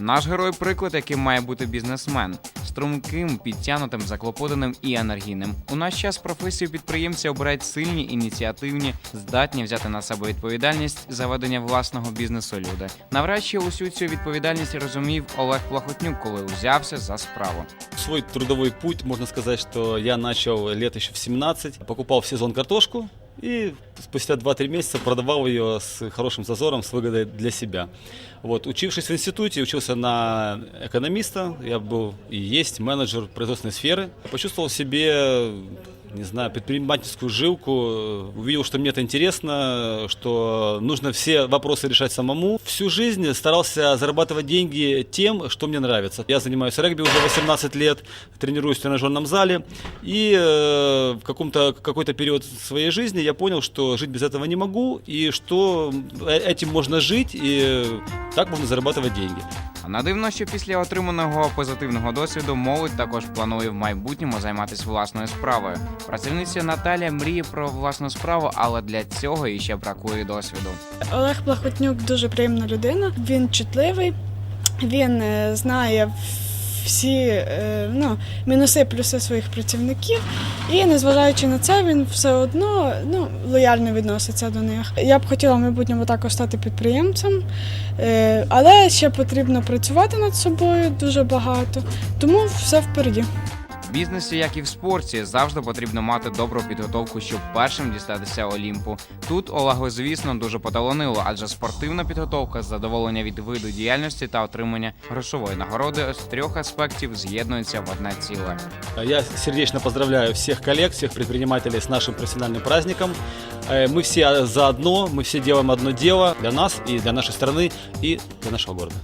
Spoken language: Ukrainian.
Наш герой приклад, яким має бути бізнесмен, струнким, підтянутим, заклопотаним і енергійним. У наш час професію підприємця обирають сильні, ініціативні, здатні взяти на себе відповідальність за ведення власного бізнесу люди. Навряд чи усю цю відповідальність розумів Олег Плахотнюк, коли узявся за справу. Свой трудовой путь, можно сказать, что я начал лет еще в 17. Покупал сезон картошку и спустя 2-3 месяца продавал ее с хорошим зазором, с выгодой для себя. Вот, учившись в институте, учился на экономиста, я был и есть менеджер производственной сферы. Почувствовал в себе, не знаю, предпринимательскую жилку, увидел, что мне это интересно, что нужно все вопросы решать самому. Всю жизнь старался зарабатывать деньги тем, что мне нравится. Я занимаюсь регби уже 18 лет, тренируюсь в тренажерном зале, и э, в каком-то, какой-то период своей жизни я понял, что жить без этого не могу, и что э- этим можно жить, и так можно зарабатывать деньги. А на дивно, що після отриманого позитивного досвіду молодь також планує в майбутньому займатися власною справою. Працівниця Наталя мріє про власну справу, але для цього їй ще бракує досвіду. Олег Плахотнюк дуже приємна людина. Він чутливий, він е, знає всі е, ну, мінуси, плюси своїх працівників. І незважаючи на це, він все одно ну, лояльно відноситься до них. Я б хотіла в майбутньому також стати підприємцем, е, але ще потрібно працювати над собою дуже багато, тому все впереді. В бізнесі, як і в спорті, завжди потрібно мати добру підготовку, щоб першим дістатися Олімпу. Тут Олегу, звісно, дуже поталонило, адже спортивна підготовка, задоволення від виду діяльності та отримання грошової нагороди з трьох аспектів з'єднуються в одне ціле. Я сердечно поздравляю всех коллег, всех предпринимателей с нашим профессиональным праздником. Э, Мы все заодно, мы все делаем одно дело для нас и для нашей страны и для нашего города.